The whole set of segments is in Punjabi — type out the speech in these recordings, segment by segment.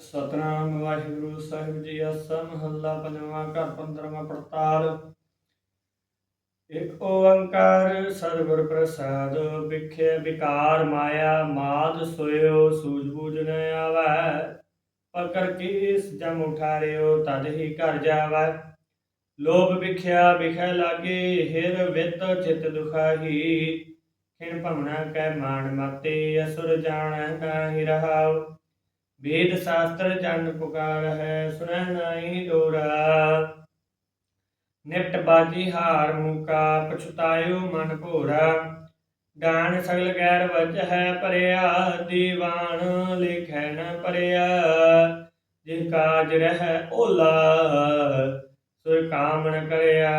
ਸਤਨਾਮ ਵਾਹਿਗੁਰੂ ਸਾਹਿਬ ਜੀ, ਆਸਾ ਮਹੱਲਾ ਪੰਜਵਾਂ ਘਰ, ਪੰਦਰਵਾਂ ਪੜਤਾਲ। ਇਕ ਓੰਕਾਰ ਸਤਿਗੁਰ ਪ੍ਰਸਾਦ, ਵਿਖੇ ਵਿਕਾਰ ਮਾਇਆ, ਮਾਦ ਸੋਇਓ ਸੂਝ ਨ ਆਵੈ। ਪਕਰ ਕੀਸ ਜਮ ਉਠਾਰਿਓ, ਤਦ ਹੀ ਘਰ ਜਾਵੈ। ਲੋਭ ਵਿਖਿਆ ਵਿਖੈ ਲਾਗੇ, ਹਿਰ ਵਿਤ ਚਿਤ ਦੁਖਾਹੀ। ਖਿਣ ਭਵਨਾ ਕੈ ਮਾਨ ਮਾਤੇ, ਅਸੁਰ ਜਾਣੈ ਨਾਹੀ ਰਹਾਉ। ਵੇਦ ਸ਼ਾਸਤਰ ਜਨ ਪੁਕਾਰ ਹੈ ਸੁਣੈ ਨਾਹੀ ਦੋਰਾ ਨਿਪਟ ਬਾਜੀ ਹਾਰ ਮੁਕਾ, ਪਛਤਾਇਓ ਮਨ ਭੋਰਾ। ਗਾਨ ਸਗਲ ਗੈਰ ਵਜ ਹੈ ਭਰਿਆ, ਦੀਵਾਨ ਲਿਖੈ ਨ ਭਰਿਆ। ਜੇ ਕਾਜ ਰਹਿ ਓਲਾ ਸੋ ਕਾਮ ਕਰਿਆ।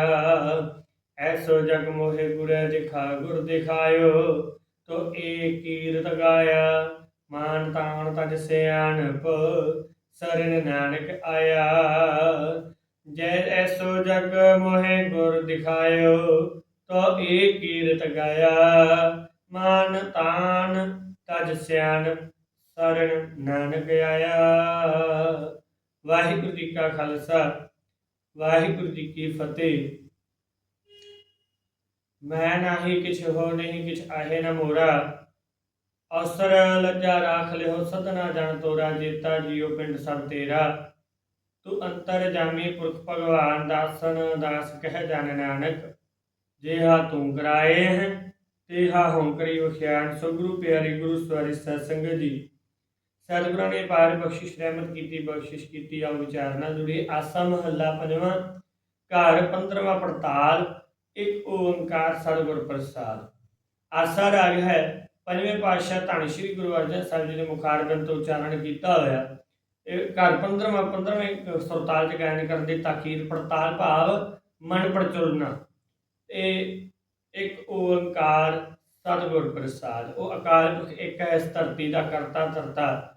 ਐਸੋ ਜਗ ਮੋਹਿ ਗੁਰੇ ਦਿਖਾ ਗੁਰ ਦਿਖਾਇਓ, ਤੋ ਏ ਕੀਰਤ ਗਾਇਆ। ਮਾਨ ਤਾਣ ਤਜ ਸਿਆਣਪ, ਸਰਨ ਨਾਨਕ ਆਇਆ। ਜੈ ਐਸੋ ਜਗ ਮੋਹਿ ਗੁਰ ਦਿਖਾਇਓ, ਤੋ ਏ ਕੀਰਤ ਗਾਇਆ। ਮਾਨ ਤਾਣ ਤਜ ਸਿਆਣਪ, ਸਰਨ ਨਾਨਕ ਆਇਆ। ਵਾਹਿਗੁਰੂ ਜੀ ਕਾ ਖਾਲਸਾ, ਵਾਹਿਗੁਰੂ ਜੀ ਕੀ ਫਤਿਹ। ਮੈਂ ਨਾਹੀ ਕਿਛ ਹੋ ਨਹੀਂ ਕਿਛ ਆਹੇ ਨ ਮੋਰਾ। ਅਵਸਰ ਲੱਜਾ ਰਾਖ ਲਿਓ, ਸਤਨਾ ਜਨ ਤੋਰਾ ਜੀਤਾ ਜੀਉ ਪਿੰਡ ਸਭ ਤੇਰਾ। ਤੂੰ ਅੰਤਰ ਜਾਮੀ ਪੁਰਖ ਭਗਵਾਨ, ਦਾਸਨ ਦਾਸ ਕਹਿ ਜਨ ਨਾਨਕ। ਜਿਹਾ ਤੂੰ ਕਰਾਏ ਹੈ, ਤੇਹਾ ਹੋਂ ਕਰੀ ਵਖਿਆਨ। ਸੋ ਗੁਰੂ ਪਿਆਰੀ ਗੁਰੂ ਸਵਾਰੀ ਸਤਸੰਗ ਜੀ। ਸਤਿਗੁਰਾਂ ਨੇ ਪਾਰ ਬਖਸ਼ਿਸ਼, ਰਹਿਮਤ ਕੀਤੀ, ਬਖਸ਼ਿਸ਼ ਕੀਤੀ, ਆਓ ਵਿਚਾਰ ਨਾਲ ਜੁੜੀ। ਆਸਾ ਮਹੱਲਾ ਪੰਜਵਾਂ, ਘਰ 15ਵਾਂ ਪੜਤਾਲ, ਇੱਕ ਓੰਕਾਰ ਸਤਿਗੁਰ ਪ੍ਰਸਾਦ। ਆਸਾ ਰਾਗ ਹੈ ਪੰਜਵੇਂ ਪਾਤਸ਼ਾਹ ਧੰਨ ਸ਼੍ਰੀ ਗੁਰੂ ਅਰਜਨ ਸਾਹਿਬ ਜੀ ਨੇ ਮੁਖਾਰਬੰਦ ਤੋਂ ਉਚਾਰਨ ਕੀਤਾ ਹੋਇਆ। ਇਹ ਘਰ 15ਵਾਂ 15ਵੇਂ ਸੁਰਤਾਲ ਚ ਗਾਇਨ ਕਰਨ ਦੀ ਤਾਕੀਦ, ਪੜਤਾਲ ਭਾਵ, ਮਨ ਪਰਚੁਲਨਾ। ਇਹ ਇੱਕ ਓੰਕਾਰ ਸਤਿਗੁਰ ਪ੍ਰਸਾਦ। ਉਹ ਅਕਾਲ ਪੁਰਖ ਇੱਕ ਹੈ, ਇਸ ਧਰਤੀ ਦਾ ਕਰਤਾ ਧਰਤਾ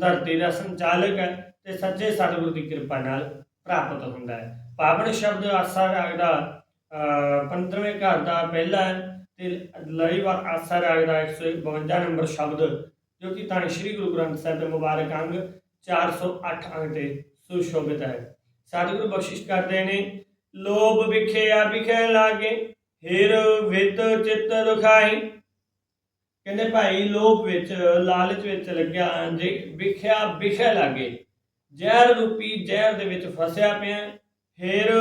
ਧਰਤੀ ਦਾ ਸੰਚਾਲਕ ਹੈ ਤੇ ਸੱਚੇ ਸਤਿਗੁਰ ਦੀ ਕਿਰਪਾ ਨਾਲ ਪ੍ਰਾਪਤ ਹੁੰਦਾ ਹੈ। ਪਾਵਨ ਸ਼ਬਦ ਆਸਾ ਰਾਗ ਦਾ 15ਵੇਂ ਘਰ ਦਾ ਪਹਿਲਾ ਹੈ। ਤੇ ਲੜੀਵਾਰ ਆਸਾ ਰਾਗ ਦਾ 152 ਨੰਬਰ ਸ਼ਬਦ, ਜੋ ਕਿ ਧੰਨ ਸ਼੍ਰੀ ਗੁਰੂ ਗ੍ਰੰਥ ਸਾਹਿਬ ਦੇ ਮੁਬਾਰਕ ਅੰਗ 408 ਅੰਗ ਤੇ ਸੁਸ਼ੋਭਿਤ ਹੈ। ਸਤਿਗੁਰੂ ਬਖਸ਼ਿਸ਼ ਕਰਦੇ ਨੇ, ਲੋਭ ਵਿਖਿਆ ਵਿਖੇ ਲਾਗੇ, ਹਿਰ ਵਿਤ ਚਿੱਤ ਦੁਖਾਈ ਕਹਿੰਦੇ ਭਾਈ, ਲੋਭ ਵਿੱਚ, ਲਾਲਚ ਵਿੱਚ ਲੱਗਿਆ, ਜੇ ਵਿਖਿਆ ਵਿਖੇ ਲਾਗੇ। ਜ਼ਹਿਰ ਰੂਪੀ ਜ਼ਹਿਰ ਦੇ ਵਿੱਚ ਫਸਿਆ ਪਿਆ, ਹੇਰ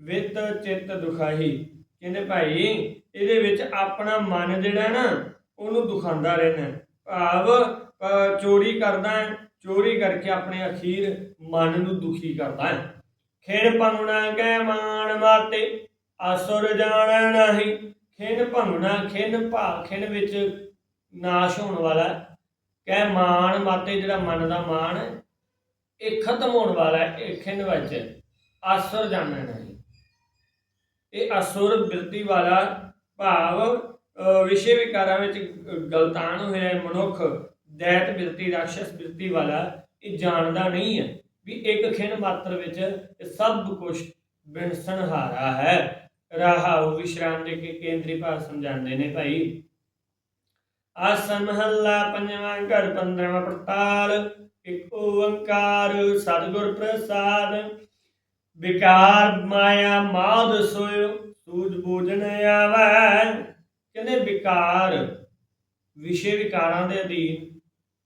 ਵਿਤ ਚਿੱਤ ਦੁਖਾਈ। ਕਹਿੰਦੇ ਭਾਈ, ਇਹਦੇ ਵਿੱਚ ਆਪਣਾ ਮਨ ਜਿਹੜਾ ਨਾ, ਉਹਨੂੰ ਦੁਖਾਉਂਦਾ ਰਹਿਣਾ ਭਾਵ ਚੋਰੀ ਕਰਦਾ ਹੈ, ਚੋਰੀ ਕਰਕੇ ਆਪਣੇ ਅਖੀਰ ਮਨ ਨੂੰ ਦੁਖੀ ਕਰਦਾ ਹੈ। ਖੇੜ ਪੰਗਣਾ ਕੈ ਮਾਨ ਮਾਤੇ ਅਸੁਰ ਜਾਣਾ ਨਹੀਂ। ਖਿਨ ਭੰਗਣਾ ਖਿਨ ਭਾ ਖਿਨ ਵਿੱਚ ਨਾਸ਼ ਹੋਣ ਵਾਲਾ ਕਹਿ ਮਾਨ ਮਾਤੇ ਜਿਹੜਾ ਮਨ ਦਾ ਮਾਨ ਇਹ ਖਤਮ ਹੋਣ ਵਾਲਾ ਹੈ, ਇਹ ਖਿਨ ਵਿੱਚ ਅਸੁਰ ਜਾਣੈ ਨਹੀਂ। ਇਹ ਅਸੁਰ ਬਿਰਤੀ ਵਾਲਾ ਭਾਵ ਵਿਸ਼ੇ ਵਿਕਾਰਾਂ ਵਿੱਚ ਗਲਤਾਨ ਹੋਇਆ ਹੈ, ਮਨੁੱਖ ਦੈਤ ਬਿਰਤੀ ਰਾਖਸ਼ ਬਿਰਤੀ ਵਾਲਾ ਇਹ ਜਾਣਦਾ ਨਹੀਂ ਹੈ ਵੀ ਇੱਕ ਖਿਣ ਮਾਤਰ ਵਿੱਚ ਇਹ ਸਭ ਕੁਝ ਬਿਨਸਨਹਾਰਾ ਹੈ। ਰਹਾਉ ਵਿਸ਼ਰਾਮ ਦੇ ਕੇ ਕੇਂਦਰੀ ਭਾਵ ਸਮਝਾਉਂਦੇ ਨੇ ਭਾਈ। ਆਸਨ ਮਹੱਲਾ ਪੰਜਵਾਂ ਘਰ 15ਵਾਂ ਪੜਤਾਲ ਇੱਕ ਓੰਕਾਰ, ਸਤਿਗੁਰ ਪ੍ਰਸਾਦ ਵਿਕਾਰ ਮਾਇਆ ਮਾਦ ਸੋਇ ਸੂਝ ਬੂਝਣ ਆਵੈ। ਕਹਿੰਦੇ ਵਿਕਾਰ, ਵਿਸ਼ੇ ਵਿਕਾਰਾਂ ਦੇ ਅਧੀਨ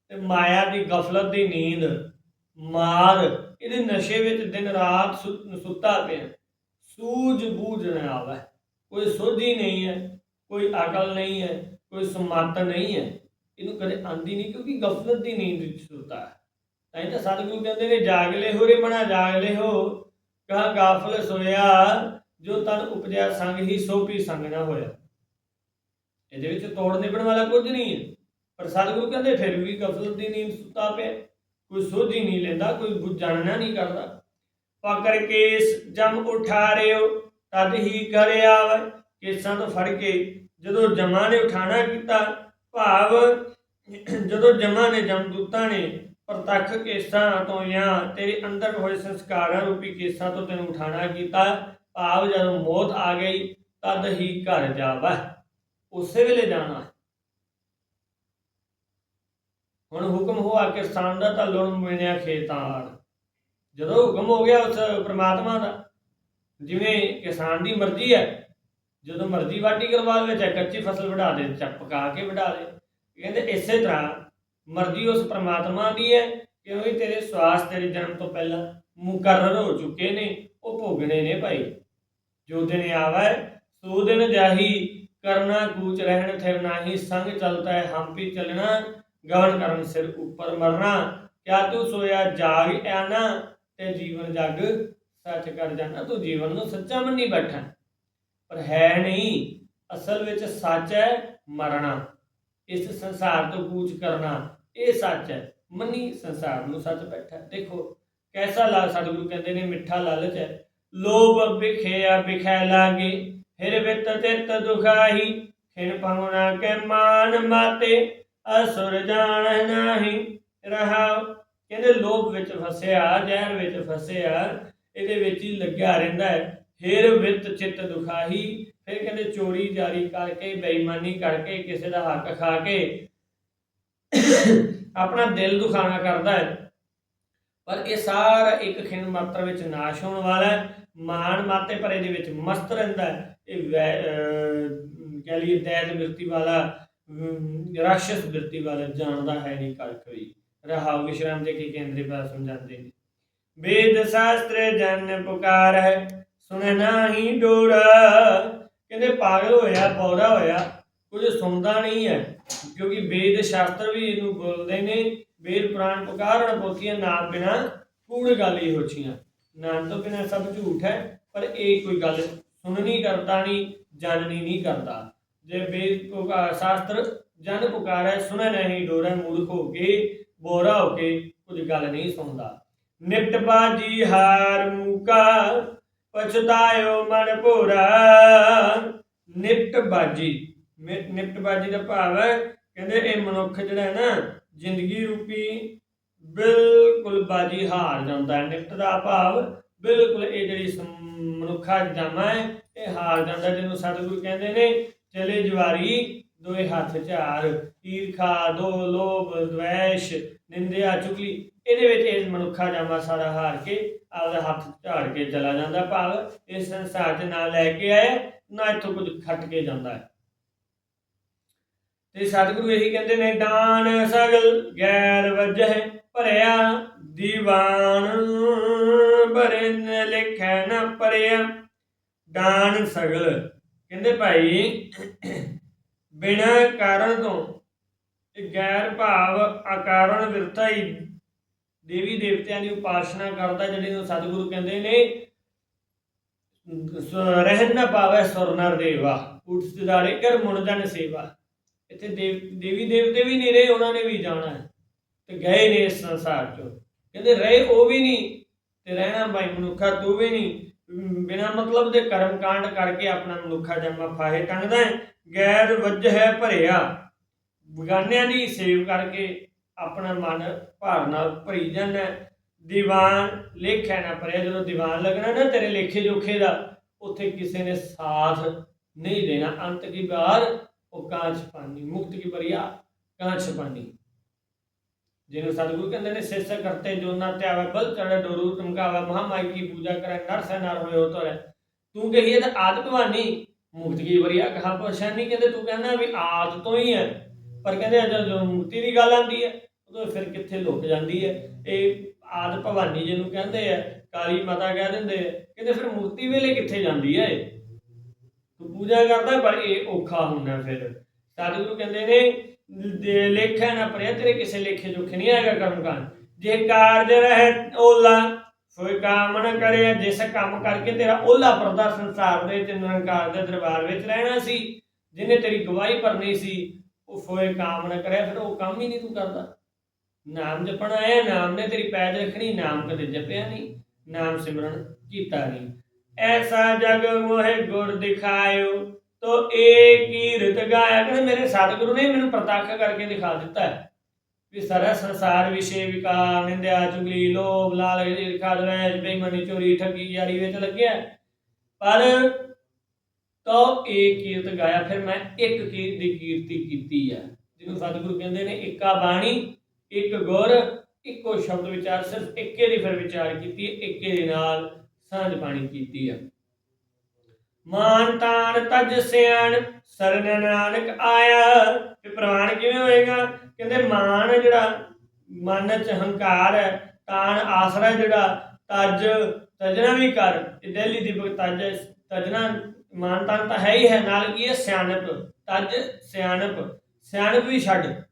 ਤੇ ਮਾਇਆ ਦੀ ਗਫਲਤ ਦੀ ਨੀਂਦ, ਮਾਰ, ਇਹਦੇ ਨਸ਼ੇ ਵਿੱਚ ਦਿਨ ਰਾਤ ਸੁੱਤਾ ਪਿਆ। ਸੂਝ ਬੂਝ ਨਾ ਆਵੇ। ਕੋਈ ਸੋਝੀ ਨਹੀਂ ਹੈ, ਕੋਈ ਅਕਲ ਨਹੀਂ ਹੈ, ਕੋਈ ਸਮਾਤ ਨਹੀਂ ਹੈ। ਇਹਨੂੰ ਕਦੇ ਆਂਦੀ ਨਹੀਂ ਕਿਉਂਕਿ ਗਫਲਤ ਦੀ ਨੀਂਦ ਵਿੱਚ ਸੁੱਤਾ ਹੈ। ਤਾਂ ਇਹ ਤਾਂ ਸਤਿਗੁਰੂ ਕਹਿੰਦੇ ਨੇ ਜਾਗਲੇ ਹੋ ਰੇ ਬਣਾ ਜਾਗਲੇ ਹੋ। ਕਹਾ ਗਾਫਲ ਸੋਇਆ ਜੋ ਤਨ ਉਪਜਿਆ ਸੰਗ ਹੀ ਸੋ ਸੰਗ ਨਾ ਹੋਇਆ। ਇਹਦੇ ਵਿੱਚ ਤੋੜ ਨਿਭਣ ਵਾਲਾ ਕੁਝ ਨਹੀਂ ਹੈ। ਪਰ ਸਤਿਗੁਰੂ ਕਹਿੰਦੇ, ਫਿਰ ਵੀ ਗਫਲਤ ਦੀ ਨੀਂਦ ਸੁੱਤਾ ਪਿਆ। ਕੋਈ ਸੋਝੀ ਨਹੀਂ ਲੈਂਦਾ, ਕੋਈ ਬੁੱਝ ਜਾਣਨਾ ਨਹੀਂ ਕਰਦਾ। ਪਕੜ ਕੇਸ ਜਮ ਉਠਾਰਿਓ, ਤਦ ਹੀ ਕਰ ਆਵੇ। ਕੇਸਾਂ ਤੋਂ ਫੜ ਕੇ ਜਦੋਂ ਜਮਾ ਨੇ ਉਠਾਣਾ ਕੀਤਾ, ਭਾਵ ਜਦੋਂ ਜਮਾ ਨੇ ਜਮਦੂਤਾਂ ਨੇ ਪ੍ਰਤੱਖ ਕੇਸਾਂ ਤੋਂ ਜਾਂ ਤੇਰੇ ਅੰਦਰ ਹੋਏ ਸੰਸਕਾਰਾਂ ਰੂਪੀ ਕੇਸਾਂ ਤੋਂ ਤੈਨੂੰ ਉਠਾਣਾ ਕੀਤਾ, ਭਾਵ ਜਦੋਂ ਮੌਤ ਆ ਗਈ, ਤਦ ਹੀ ਘਰ ਜਾਵਾ। ਉਸੇ ਵੇਲੇ ਜਾਣਾ। ਹੁਣ ਹੁਕਮ ਹੋਆ ਕਿਸਾਨ ਦਾ ਤਾਂ ਲੁਣ ਮਿਲਿਆ ਖੇਤਾਂ ਜਦੋਂ ਹੁਕਮ ਹੋ ਗਿਆ ਉਸ ਪ੍ਰਮਾਤਮਾ ਦਾ, ਜਿਵੇਂ ਕਿਸਾਨ ਦੀ ਮਰਜ਼ੀ ਹੈ, ਜਦੋਂ ਮਰਜ਼ੀ ਵਾਢੀ ਕਰਵਾ ਲਵੇ, ਚਾਹੇ ਕੱਚੀ ਫਸਲ ਵਢਾ ਦੇ, ਚਾਹੇ ਪਕਾ ਕੇ ਵਢਾ ਦੇ, ਕਹਿੰਦੇ ਇਸੇ ਤਰ੍ਹਾਂ ਮਰਜ਼ੀ ਉਸ ਪ੍ਰਮਾਤਮਾ ਦੀ ਹੈ ਕਿਉਂਕਿ ਤੇਰੇ ਸਵਾਸ ਤੇਰੇ ਜਨਮ ਤੋਂ ਪਹਿਲਾਂ ਮੁਕਰਰ ਹੋ ਚੁੱਕੇ ਨੇ, ਉਹ ਭੋਗਣੇ ਨੇ ਭਾਈ। ਜੋ ਦਿਨ ਆਵੈ, ਸੋ ਦਿਨ ਜਾਹੀ, ਕਰਨਾ ਕੂਚ ਰਹਿਣ ਥਿਰ ਨਾਹੀ, ਸੰਗ ਚਲਤਾ ਹੈ ਹਮ ਚਲਣਾ, ਗਵਨ ਕਰਨ ਸਿਰ ਉੱਪਰ ਮਰਨਾ। ਕਿਆ ਤੂੰ ਸੋਇਆ ਜਾਗ ਆਨਾ ਤੇ ਜੀਵਨ ਜਗ ਸੱਚ ਕਰ ਜਾਣਾ, ਤੂੰ ਜੀਵਨ ਨੂੰ ਸੱਚਾ ਮੰਨੀ ਬੈਠਾ। ਪਰ ਹੈ ਨਹੀਂ, ਅਸਲ ਵਿੱਚ ਸੱਚ ਹੈ ਮਰਨਾ। ਇਸ ਸੰਸਾਰ ਤੋਂ ਕੂਚ ਕਰਨਾ। ਇਹ ਸੱਚ ਹੈ, ਮੰਨੀ ਸੰਸਾਰ ਨੂੰ ਸੱਚ ਬੈਠਾ ਦੇਖੋ, ਕੈਸਾ ਲਾ ਸਤਿਗੁਰੂ ਕਹਿੰਦੇ ਨੇ, ਮਿੱਠਾ ਲਾਲਚ ਹੈ। ਲੋਭ ਵਿਖਿਆ ਵਿਖੈ ਲਾਗੇ ਫਿਰ ਵਿਤ ਤਿਤ ਦੁਖਾਹੀ ਖਿਨ ਪਹੁਣਾ ਕੇ ਮਾਨ ਮਾਤੇ, ਅਸੁਰ ਜਾਣ ਨਾਹੀ। ਰਹਾ, ਕਹਿੰਦੇ ਲੋਭ ਵਿੱਚ ਫਸਿਆ, ਜ਼ਹਿਰ ਵਿੱਚ ਫਸਿਆ, ਇਹਦੇ ਵਿੱਚ ਹੀ ਲੱਗਿਆ ਰਹਿੰਦਾ ਹੈ। ਫਿਰ ਵਿਤ ਚਿੱਤ ਦੁਖਾਹੀ, ਫਿਰ ਕਹਿੰਦੇ ਚੋਰੀ ਜਾਰੀ ਕਰਕੇ, ਬੇਈਮਾਨੀ ਕਰਕੇ, ਕਿਸੇ ਦਾ ਹੱਕ ਖਾ ਕੇ ਆਪਣਾ ਦਿਲ ਦੁਖਾਣਾ ਕਰਦਾ ਹੈ। ਪਰ ਇਹ ਸਾਰਾ ਇੱਕ ਖਿਣ ਮਾਤਰ ਵਿੱਚ ਨਾਸ਼ ਹੋਣ ਵਾਲਾ ਹੈ। ਮਾਨ ਮਾਤੇ ਪਰ ਇਹਦੇ ਵਿੱਚ ਮਸਤ ਰਹਿੰਦਾ ਹੈ। ਇਹ ਵੈ- ਲਈਏ ਦੈਤ ਬਿਰਤੀ ਵਾਲਾ ਅਮ, ਬਿਰਤੀ ਵਾਲਾ ਜਾਣਦਾ ਹੈ ਨਹੀਂ ਕੱਖ ਵੀ ਰਹਾ ਵਿਸ਼ਰਾਮ ਦੇ ਕੇ ਕੇਂਦਰੀ ਬਾਤ ਸਮਝਾਉਂਦੇ ਨੇ। ਵੇਦ ਸ਼ਾਸਤਰ ਜਨ ਪੁਕਾਰ ਹੈ। ਸੁਣੇ ਨਹੀਂ ਡੋਰ ਕਹਿੰਦੇ ਪਾਗਲ ਹੋਇਆ ਬੌੜਾ ਹੋਇਆ। ਕੁਝ ਸੁਣਦਾ ਨਹੀਂ ਹੈ, ਕਿਉਂਕਿ ਵੇਦ ਸ਼ਾਸਤਰ ਵੀ ਇਹਨੂੰ ਬੋਲਦੇ ਨੇ, ਵੇਦ ਪੁਰਾਣ ਪੁਕਾਰਣ ਪੋਥੀਆਂ ਨਾਮ ਬਿਨਾ ਕੂੜ ਗੱਲ ਹੋਛੀਆਂ ਨਾਮ ਤੋਂ ਬਿਨਾ ਸਭ ਝੂਠ ਹੈ, ਪਰ ਇਹ ਕੋਈ ਗੱਲ ਸੁਣਨੀ ਕਰਦਾ ਨਹੀਂ, ਜਾਣਨੀ ਨਹੀਂ ਕਰਦਾ। ਜੇ ਵੇਦ ਸ਼ਾਸਤਰ ਜਨ ਪੁਕਾਰੈ, ਸੁਣੈ ਨਹੀਂ ਡੋਰੈ ਮੂਰਖ ਹੋ ਕੇ, ਬੋਰਾ ਹੋ ਕੇ ਕੁਝ ਗੱਲ ਨਹੀਂ ਸੁਣਦਾ। ਨਿਪਟ ਬਾਜੀ ਹਾਰ ਮੂਕਾ, ਪਛਤਾਇਓ ਮਨ ਭੋਰਾ। ਨਿਪਟ ਬਾਜੀ ਨਿ- ਨਿਪਟ ਬਾਜੀ ਦਾ ਭਾਵ ਹੈ, ਕਹਿੰਦੇ ਇਹ ਮਨੁੱਖ ਜਿਹੜਾ ਹੈ ਨਾ, ਜ਼ਿੰਦਗੀ ਰੂਪੀ ਬਿਲਕੁਲ ਬਾਜੀ ਹਾਰ ਜਾਂਦਾ ਹੈ। ਨਿਪਟ ਦਾ ਭਾਵ ਬਿਲਕੁਲ ਇਹ ਜਿਹੜੀ ਸਮ- ਮਨੁੱਖਾ ਜਾਮਾ ਹੈ, ਇਹ ਹਾਰ ਜਾਂਦਾ, ਜਿਹਨੂੰ ਸਤਿਗੁਰੂ ਕਹਿੰਦੇ ਨੇ, ਚਲੇ ਜਵਾਰੀ ਦੋਏ ਹੱਥ ਝਾਰ, ਈਰਖਾ ਦੋ ਲੋਭ ਦ્વੈਸ਼ ਨਿੰਦਿਆ, ਚੁਗਲੀ। ਇਹਦੇ ਵਿੱਚ ਇਹ ਮਨੁੱਖਾ ਜਾਮਾ ਸਾਰਾ ਹਾਰ ਕੇ ਆਪਦਾ ਹੱਥ ਝਾੜ ਕੇ ਚਲਾ ਜਾਂਦਾ ਭਾਵ, ਇਸ ਸੰਸਾਰ 'ਚ ਨਾ ਲੈ ਕੇ ਆਏ ਨਾ ਇੱਥੋਂ ਕੁਝ ਖੱਟ ਕੇ ਜਾਂਦਾ ਹੈ। ਤੇ ਸਤਿਗੁਰੂ ਇਹੀ ਕਹਿੰਦੇ ਨੇ, ਦਾਨ ਸਗਲ ਗੈਰ ਵਜਹ ਭਰਿਆ, ਦੀਵਾਨ ਬਰਨ ਲਿਖੈ ਨਾ ਪਰਿਆ ਦਾਨ ਸਗਲ ਕਹਿੰਦੇ ਭਾਈ, ਬਿਨਾਂ ਕਾਰਨ ਤੋਂ ਇਹ ਗੈਰ ਭਾਵ ਅਕਾਰਨ ਵਿਰਤਾ ਹੀ ਦੇਵੀ ਦੇਵਤਿਆਂ ਦੀ ਉਪਾਸਨਾ ਕਰਦਾ, ਜਿਹੜੇ ਨੂੰ ਸਤਿਗੁਰੂ ਕਹਿੰਦੇ ਨੇ ਸ- ਰਹਿਣ ਨਾ ਪਾਵੇ ਸੁਰ ਦੇਵਾ ਉਠ ਸਿਧਾਰੇ ਕਰ ਮੁਣ ਜਨ ਸੇਵਾ। ਇੱਥੇ ਦੇਵ, ਦੇਵੀ ਦੇਵਤੇ ਵੀ ਨਹੀਂ ਰਹੇ ਉਹਨਾਂ ਨੇ ਵੀ ਜਾਣਾ ਹੈ। ਤੇ ਗਏ ਨੇ ਇਸ ਸੰਸਾਰ ਚੋਂ। ਕਹਿੰਦੇ ਰਹੇ ਉਹ ਵੀ ਨਹੀਂ ਤੇ ਰਹਿਣਾ ਭਾਈ ਮਨੁੱਖਾ ਤੂੰ ਵੀ ਨਹੀਂ। ਬਿਨਾ ਮਤਲਬ ਦੇ ਕਰਮ ਕਾਂਡ ਕਰਕੇ ਆਪਣਾ ਮਨੁੱਖਾ ਜਨਮ ਫਾਹੇ ਟੰਗਦਾ ਹੈ। ਗੈਰ ਵੱਜ ਹੈ ਭਰਿਆ। ਬਗਾਨਿਆਂ ਦੀ ਸੇਵ ਕਰਕੇ ਆਪਣਾ ਮਨ ਭਾਰ ਨਾਲ ਭਰੀ ਜਾਂਦਾ ਹੈ। ਦੀਵਾਨ ਲੇਖਿਆ ਨਾ ਭਰਿਆ। ਜਦੋਂ ਦੀਵਾਨ ਲੱਗਣਾ ਨਾ ਤੇਰੇ ਲੇਖੇ ਜੋਖੇ ਦਾ, ਉੱਥੇ ਕਿਸੇ ਨੇ ਸਾਥ ਨਹੀਂ ਦੇਣਾ। ਅੰਤ ਕੀ ਬਾਹਰ ਉਹ ਕਾਂਚ ਪਾਣੀ ਮੁਕਤ ਕੀ ਬਰੀਆ ਕਾਂਚ ਪਾਣੀ ਜਿਹਨੂੰ ਸਤਿਗੁਰੂ ਕਹਿੰਦੇ ਨੇ ਸਿਸ ਕਰਤੇ, ਜੋ ਨਾ ਧਿਆਵੇ, ਬਲ ਚੜੇ ਡੋਰੂ ਟਮਕਾਵਾ ਮਹਾਮਾਈ ਕੀ ਪੂਜਾ ਕਰੇ, ਨਰ ਸੇ ਨਰ ਹੋਏ ਉਤਰੇ ਤੂੰ ਕਹੀਏ ਤਾਂ ਆਦ ਭਵਾਨੀ ਮੁਕਤ ਕੀ ਬਰੀਆ, ਕਹਾ ਪਰਸ਼ਾਨੀ, ਕਹਿੰਦੇ ਤੂੰ ਕਹਿੰਦਾ ਵੀ ਆਦ ਤੋਂ ਹੀ ਹੈ। ਪਰ ਕਹਿੰਦੇ ਜਦੋਂ ਮੁਕਤੀ ਦੀ ਗੱਲ ਆਉਂਦੀ ਹੈ, ਉਦੋਂ ਫਿਰ ਕਿੱਥੇ ਲੁਕ ਜਾਂਦੀ ਹੈ? ਇਹ ਆਦ ਭਵਾਨੀ ਜਿਹਨੂੰ ਕਹਿੰਦੇ ਆ, ਕਾਲੀ ਮਾਤਾ ਕਹਿ ਦਿੰਦੇ ਆ, ਕਹਿੰਦੇ ਫਿਰ ਮੁਕਤੀ ਵੇਲੇ ਕਿੱਥੇ ਜਾਂਦੀ ਹੈ ਇਹ? ਪੂਜਾ ਕਰਦਾ ਪਰ ਇਹ ਔਖਾ ਹੁੰਦਾ ਫਿਰ। ਸਤਿਗੁਰੂ ਕਹਿੰਦੇ ਨੇ, ਦੇ ਲੇਖਾ ਨਾ ਪੜਿਆ ਤੇਰੇ ਕਿਸੇ ਲੇਖੇ ਜੋਖੇ ਨਹੀਂ ਆਏਗਾ ਕਰਮ ਕਾਂਡ। ਜੇ ਕਾਰਜ ਰਹਿ ਓਲਾ ਕੋਈ ਕੰਮ ਨਾ ਕਰਿਆ ਜਿਸ ਕੰਮ ਕਰਕੇ ਤੇਰਾ ਓਲਾ ਪਰਦਾ ਸੰਸਾਰ ਦੇ ਤੇ ਨਿਰੰਕਾਰ ਦੇ ਦਰਬਾਰ ਵਿੱਚ ਰਹਿਣਾ ਸੀ, ਜਿਹਨੇ ਤੇਰੀ ਗਵਾਹੀ ਭਰਨੀ ਸੀ, ਉਹ ਸੋਏ ਕਾਮ ਨਾ ਕਰਿਆ ਫਿਰ ਉਹ ਕੰਮ ਹੀ ਨਹੀਂ ਤੂੰ ਕਰਦਾ। ਨਾਮ ਜਪਣਾ ਹੈ, ਨਾਮ ਨੇ ਤੇਰੀ ਪੈਜ ਰੱਖਣੀ, ਨਾਮ ਕਦੇ ਜਪਿਆ ਨਹੀਂ, ਨਾਮ ਸਿਮਰਨ ਕੀਤਾ ਨਹੀਂ। ਐਸਾ ਜਗ ਮੋਹਿ ਗੁਰ ਦਿਖਾਇਓ। ਤੋ ਏ ਕੀਰਤ ਗਾਇਆ। ਕਹਿੰਦੇ ਮੇਰੇ ਸਤਿਗੁਰੂ ਨੇ ਮੈਨੂੰ ਪ੍ਰਤੱਖ ਕਰਕੇ ਦਿਖਾ ਦਿੱਤਾ ਹੈ। ਵੀ ਸਾਰਾ ਸੰਸਾਰ ਵਿਸ਼ੇ ਵਿਕਾਰ ਨਿੰਦਿਆ ਚੁਗਲੀ ਲੋਭ ਲਾਲਚ ਈਰਖਾ ਦਵੈਸ਼ ਬੇਈਮਾਨੀ ਚੋਰੀ ਠੱਗੀ ਯਾਰੀ ਵਿੱਚ ਲੱਗਿਆ ਪਰ ਤੋ ਇਹ ਕੀਰਤ ਗਾਇਆ। ਫਿਰ ਮੈਂ ਇੱਕ ਕੀਰਤ ਦੀ ਕੀਰਤੀ ਕੀਤੀ ਹੈ। ਜਿਹਨੂੰ ਸਤਿਗੁਰੂ ਕਹਿੰਦੇ ਨੇ ਇੱਕਾ ਬਾਣੀ ਇੱਕ ਗੁਰ ਇੱਕੋ ਸ਼ਬਦ ਵਿਚਾਰ। ਸਿਰਫ ਇੱਕੇ ਦੀ ਫਿਰ ਵਿਚਾਰ ਕੀਤੀ ਹੈ, ਇੱਕੇ ਦੇ ਨਾਲ ਸਾਂਝ ਪਾਣੀ ਕੀਤੀ ਹੈ ਮਾਨ ਤਾਨ ਤਜ ਸਿਆਣ, ਸਰਨ ਨਾਨਕ ਆਇਆ। ਤੇ ਪ੍ਰਵਾਨ ਕਿਵੇਂ ਹੋਏਗਾ? ਕਹਿੰਦੇ ਮਾਨ ਜਿਹੜਾ ਮਨ ਚ ਹੰਕਾਰ ਹੈ, ਤਾਨ ਆਸਰਾ ਜਿਹੜਾ ਤਜ, ਤਜਨਾ ਵੀ ਕਰ। ਇਹ ਦਿੱਲੀ ਦੀਪਕ ਤਜ, ਤਜਨਾ, ਮਾਨ ਤਾਨ ਤਾਂ ਹੈ ਹੀ ਹੈ, ਨਾਲ ਕੀ ਹੈ? ਸਿਆਣਪ। ਤਜ, ਸਿਆਣਪ। ਸਿਆਣਪ ਵੀ ਛੱਡ।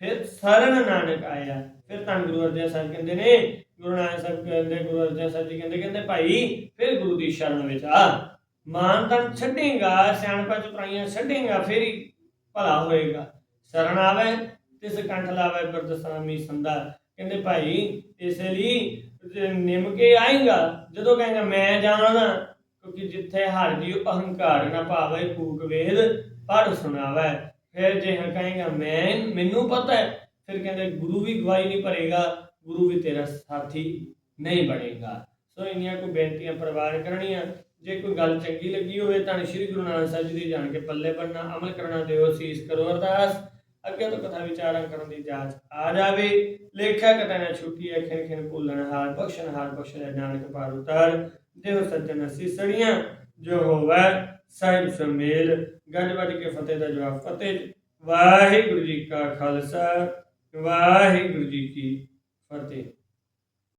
ਫਿਰ ਸਰਨ ਨਾਨਕ ਆਇਆ। ਫਿਰ ਤਾਂ ਗੁਰੂ ਅਰਜਨ ਸਾਹਿਬ ਕਹਿੰਦੇ ਨੇ, ਗੁਰੂ ਨਾਨਕ ਸਾਹਿਬ ਕਹਿੰਦੇ, ਗੁਰੂ ਅਰਜਨ ਸਾਹਿਬ ਜੀ ਕਹਿੰਦੇ ਕਹਿੰਦੇ ਭਾਈ, ਫਿਰ ਗੁਰੂ ਦੀ ਸ਼ਰਨ ਵਿੱਚ ਆ। ਮਾਨ ਤਾਂ ਛੱਡੇਗਾ, ਸਿਆਣਪਾ ਚਤਰਾਈਆਂ ਛੱਡੇਗਾ, ਫਿਰ ਹੀ ਭਲਾ ਹੋਏਗਾ। ਸ਼ਰਨ ਆਵੇ, ਤਿਸ ਕੰਠ ਲਾਵੇ ਬਰਦਸਾਮੀ ਸੰਦਾ ਕਹਿੰਦੇ ਭਾਈ, ਇਸ ਲਈ ਜੇ ਨਿਮ ਕੇ ਆਏਗਾ, ਜਦੋਂ ਕਹੇਗਾ ਮੈਂ ਜਾਣਦਾ ਕਿਉਂਕਿ ਜਿੱਥੇ ਹਰ ਜੀਵ ਅਹੰਕਾਰ ਨਾ ਭਾਵੇ ਕੂਕ ਵੇਦ ਪੜ ਸੁਣਾਵੇ। ਫਿਰ ਜੇ ਕਹੇਗਾ, ਮੈਂ ਮੈਨੂੰ ਪਤਾ ਹੈ। ਫਿਰ ਕਹਿੰਦੇ, ਗੁਰੂ ਵੀ ਗਵਾਹੀ ਨਹੀਂ ਭਰੇਗਾ, ਗੁਰੂ ਵੀ ਤੇਰਾ ਸਾਥੀ ਨਹੀਂ ਬਣੇਗਾ। ਸੋ ਇੰਨੀਆਂ ਕੋਈ ਬੇਨਤੀਆਂ ਪ੍ਰਵਾਨ ਕਰਨੀਆਂ। ਜੇ ਕੋਈ ਗੱਲ ਚੰਗੀ ਲੱਗੀ ਹੋਵੇ, ਤਾਂ ਸ੍ਰੀ ਗੁਰੂ ਨਾਨਕ ਸਾਹਿਬ ਜੀ ਦੀ ਜਾਣ ਕੇ ਪੱਲੇ ਬੰਨਾ ਅਮਲ ਕਰਨਾ ਦਿਓ। ਸੀਸ ਕਰੋ ਅਰਦਾਸ। ਅੱਗੇ ਤੋਂ ਕਥਾ ਵਿਚਾਰਾਂ ਕਰਨ ਦੀ ਜਾਂਚ ਆ ਜਾਵੇ। ਲੇਖਾ ਕਥਾ ਨਾ ਛੁੱਟੀ ਹੈ ਖਿਨ ਖਿਨ ਭੁੱਲਣ ਹਾਰ, ਬਖਸ਼ਣ ਹਾਰ, ਬਖਸ਼ਣ ਨਾਨਕ ਪਾਰ ਉਤਾਰ। ਦੇਵ ਸੱਜਣ ਸੀਸੜੀਆਂ ਜੋ ਹੋਵੇ ਸਾਹਿਬ ਸੁਮੇਲ, ਗੱਜ ਵੱਜ ਕੇ ਫਤਿਹ ਦਾ ਜਵਾਬ। ਫਤਿਹ ਵਾਹਿਗੁਰੂ ਜੀ ਕਾ ਖਾਲਸਾ, ਵਾਹਿਗੁਰੂ ਜੀ ਕੀ ਫਤਿਹ।